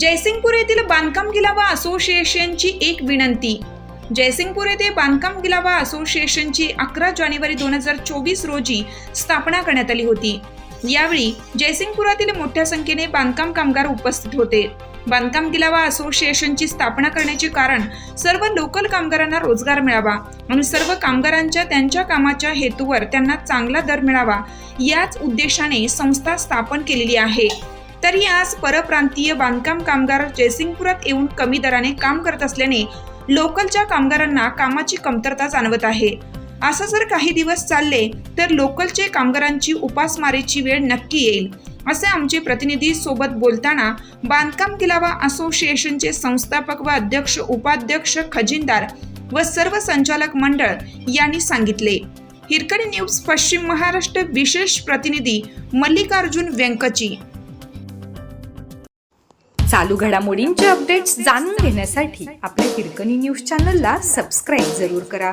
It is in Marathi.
जयसिंगपूर येथील बांधकाम गिलावा असोसिएशनची एक विनंती. जयसिंगपूर येथे बांधकाम गिलावा असोसिएशनची अकरा जानेवारी दोन हजार चोवीस रोजी स्थापना करण्यात आली होती. यावेळी जयसिंगपुरातील मोठ्या संख्येने बांधकाम कामगार उपस्थित होते. बांधकाम गिलावा असोसिएशनची स्थापना करण्याचे कारण सर्व लोकल कामगारांना रोजगार मिळावा आणि सर्व कामगारांच्या त्यांच्या कामाच्या हेतूवर त्यांना चांगला दर मिळावा याच उद्देशाने संस्था स्थापन केलेली आहे. तरी आज परप्रांतीय बांधकाम कामगार जयसिंगपुरात येऊन कमी दराने काम करत असल्याने लोकलच्या कामगारांना कामाची कमतरता जाणवत आहे. असं जर काही दिवस चालले तर लोकलचे कामगारांची उपासमारीची वेळ नक्की येईल असे आमचे प्रतिनिधी सोबत बोलताना बांधकाम गिलावा असोसिएशनचे संस्थापक व अध्यक्ष उपाध्यक्ष खजिनदार व सर्व संचालक मंडळ यांनी सांगितले. हिरकणी न्यूज पश्चिम महाराष्ट्र विशेष प्रतिनिधी मल्लिकार्जुन व्यंकची चालू घडामोडींचे अपडेट्स जाणून घेण्यासाठी आपल्या हिरकणी न्यूज चॅनलला सबस्क्राईब जरूर करा.